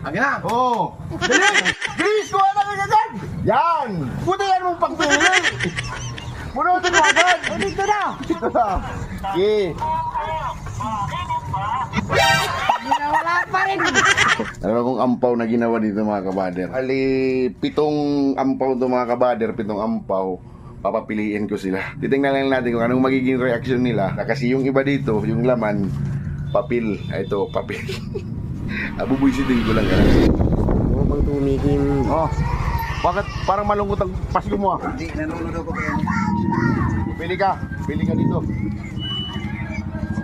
Akin na. Oo. Dali! Bilis ko na agad! Yan! Buti yan mong pagpili! Bunutin mo agad! O, dito na. Dito na. Okay. Wala pa rin. Alam kong ampaw na ginawa dito mga kabader. Ali, pitong ampaw to mga kabader, pitong ampaw. Papapiliin ko sila. Titingnan lang natin kung anong magiging reaction nila. Kasi yung iba dito, yung laman, papil. Ah, Ito, papil. Abubuisitin ko lang yan. O, bang tumigim. Oh, bakit parang malungkot ang pasko mo ah? Hindi, nanonood ako kaya. Pili ka. Pili ka dito.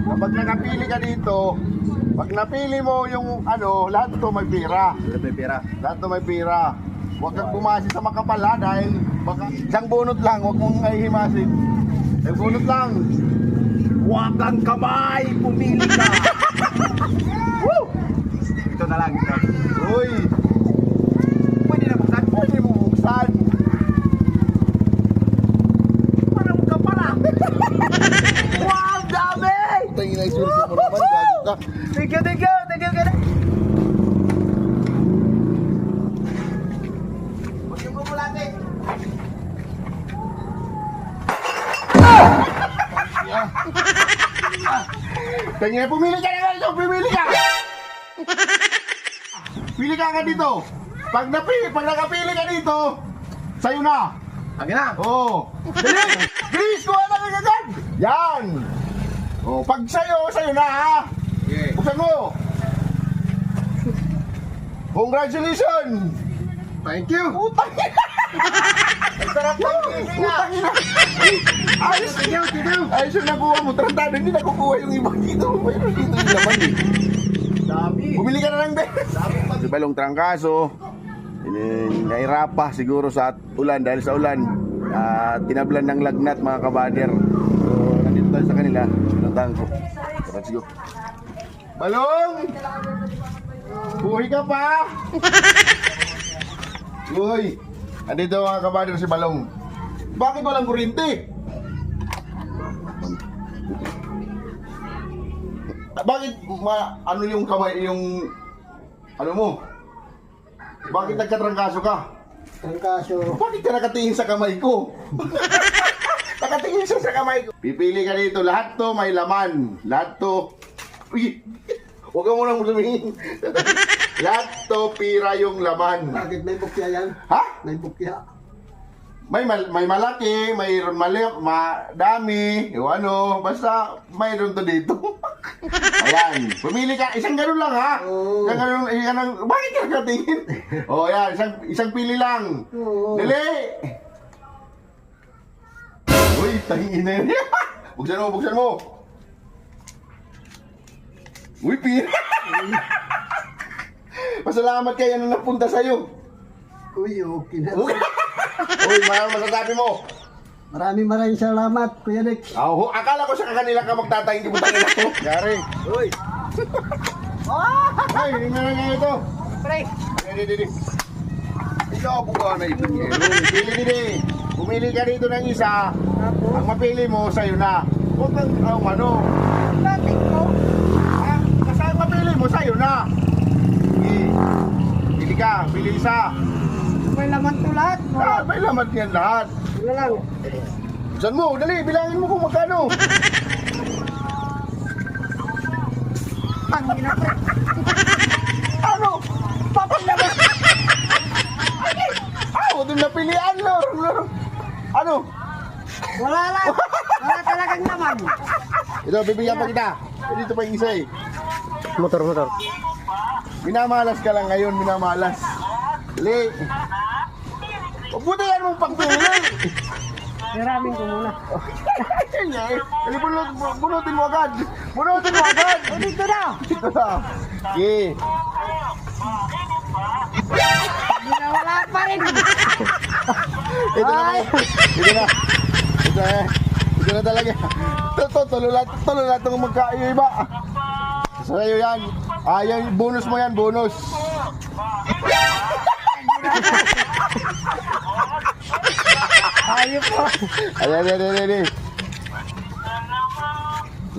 Kapag nakapili ka dito, pag napili mo yung ano, lahat to may pira. Wala may pera. Lahat to may pira. Huwag kang bumasi sa makapal ha, dahil baka isang bunot lang, huwag mong himasin. Isang bunot lang. Huwag kang kamay! Pumili ka! Woo! Ito na lang. Uy, Pwede na buksan. pwede mo buksan. Parang ka pala. Wow, dami! Tingin na isulti mo naman, gago ka. Thank you, thank you, thank you. thank you. Bumulate. Tingin na, pumili ka na dito, pumili ka! Pili ka nga dito. Pag, napili, pag nakapili ka dito, sa'yo na. Akin na. Oo. Dali! Bilis ko na agad! Yan! Oh, pag sa'yo, sa'yo na ha! Okay. Buksan mo! Congratulations! Thank you. Utang ina! Sarap ng feeling ah. Utang ina! Ayos! Tigaw, tigaw. Ayos yung nakuha mo. Tratado, hindi nakukuha yung iba dito. Mayroon dito yung laman eh. Dami. Bumili ka na ng beses. Dami. Si Balong Trangkaso, nairapa siguro sa ulan dahil sa ulan. ah, tinablan ng lagnat mga kabader. So, nandito tayo sa kanila. Pinuntahan ko. Let's go. Balong! Buhay ka pa! Uy! Andito mga kabader si Balong. Bakit walang kuryente? Bakit ma, ano yung kamay yung ano mo? Bakit nagkatrangkaso ka? Ang kaso, Bakit ka nakatingin sa kamay ko? nakatingin siya sa kamay ko. Pipili ka dito. Lahat to may laman. Lahat to... Uy! Huwag ka munang tumingin. Lahat to pira yung laman. bakit may bukya yan? Ha? May bukya. May mal- may malaki, mayroon mali, madami, yung ano, basta mayroon to dito. Ayan, pumili ka, isang ganun lang ha. Oo. Isang ganun, isang ganun, bakit ka nakatingin? oh, yan, isang, isang pili lang. Oo. Dali! Uy, tangin na yun. buksan mo, buksan mo. Uy, pira. Pasalamat kayo na napunta sa'yo. Uy, okay na. Ma- masasabi mo. Maraming maraming salamat, Kuya Nick. Ho, akala ko sa kanila ka magtatayong di butangin ako. Gary. Uy. Ay, hindi na nga ito. Pre, Didi, didi. Ikaw po ka na ito. Pili, didi. Pumili ka dito ng isa. Ang mapili mo, sa'yo na. Huwag kang, oh, ano. bakit mo? Ha? Basta ang mapili mo, sa'yo na. Pili ka, pili isa. May laman to lahat. Ah, may lamat yan lahat. Wala lang. Saan mo? Dali, bilangin mo kung magkano. Ang ina, pre. Ano? Papas naman. Ako din napilian, lor. lor. Ano? Wala lang. Wala talagang laman. Ito, bibigyan pa kita. Dito pa yung isa eh. Motor, motor. Minamalas ka lang ngayon, minamalas. Dali. Mabuti yan mong pagpili. Maraming ko muna. Yan nga eh. Dali, bunot, bunutin mo agad. Bunutin mo agad. O, dito na. Dito na. Okay. Wala pa rin. Ito na. Ito na. Ito na. Ito na talaga. Lahat, tulo lahat ng magkaiyo iba. Sa'yo yan. Ah, yan, bonus mo yan, bonus. Ayop po. Ayan, ayan, ayan, ayan.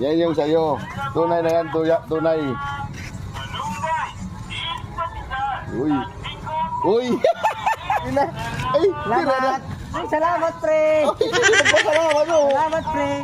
Yan yung sa'yo. Tunay na yan, tuya, tunay. Uy. Uy. Ay, tira na. Salamat. Ay, salamat, pre. Ay, nagpasalamat oh. Salamat, pre.